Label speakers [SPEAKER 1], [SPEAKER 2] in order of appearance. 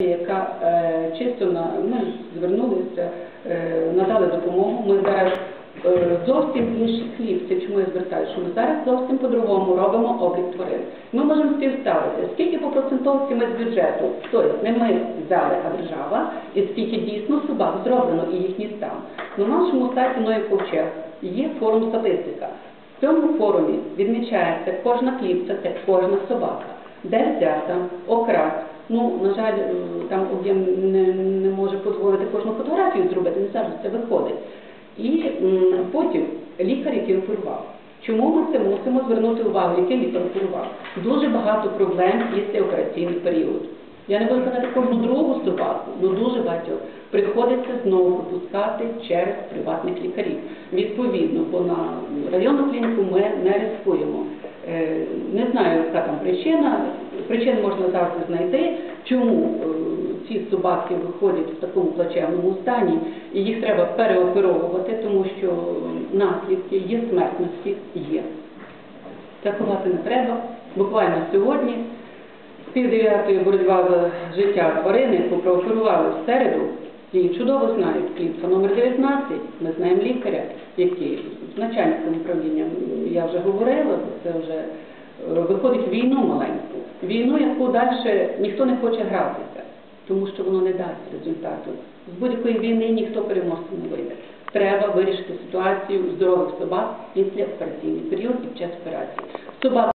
[SPEAKER 1] яка е, чисто на ми звернулися, е, надали допомогу. Ми зараз е, зовсім інший хліб. Це чому я звертаюся, що ми зараз зовсім по-другому робимо облік тварин. Ми можемо співставити, скільки по процентовці ми з бюджету, тобто не ми взяли, а держава, і скільки дійсно собак зроблено і їхній стан. На нашому сайті Ноє Ковчег є форум статистика. В цьому форумі відмічається кожна кліпса, це кожна собака, де взята, окрас. Ну, на жаль, там об'єм не, не може дозволити кожну фотографію зробити, не завжди це виходить. І потім лікар, який оперував. Чому ми це мусимо звернути увагу, який лікар оперував? Дуже багато проблем після операційний період. Я не буду казати кожну другу собаку, але дуже багатьох приходиться знову пропускати через приватних лікарів. Відповідно, бо на районну клініку ми не ризикуємо. Е, Не знаю, яка там причина. Причин можна завжди знайти, чому е, ці собаки виходять в такому плачевному стані, і їх треба переоперовувати, тому що наслідки є смертності, є. Такувати не треба. Буквально сьогодні з пів дев'ятої боротьба за життя тварини, яку прооперували в середу, і чудово знають кліпса номер 19, ми знаємо лікаря, який з начальником управління, я вже говорила, це вже е, виходить війну маленьку. Війну, яку далі ніхто не хоче гратися, тому що воно не дасть результату. З будь-якої війни ніхто переможцем не вийде. Треба вирішити ситуацію здорових собак після операційний період і під час операції. Собак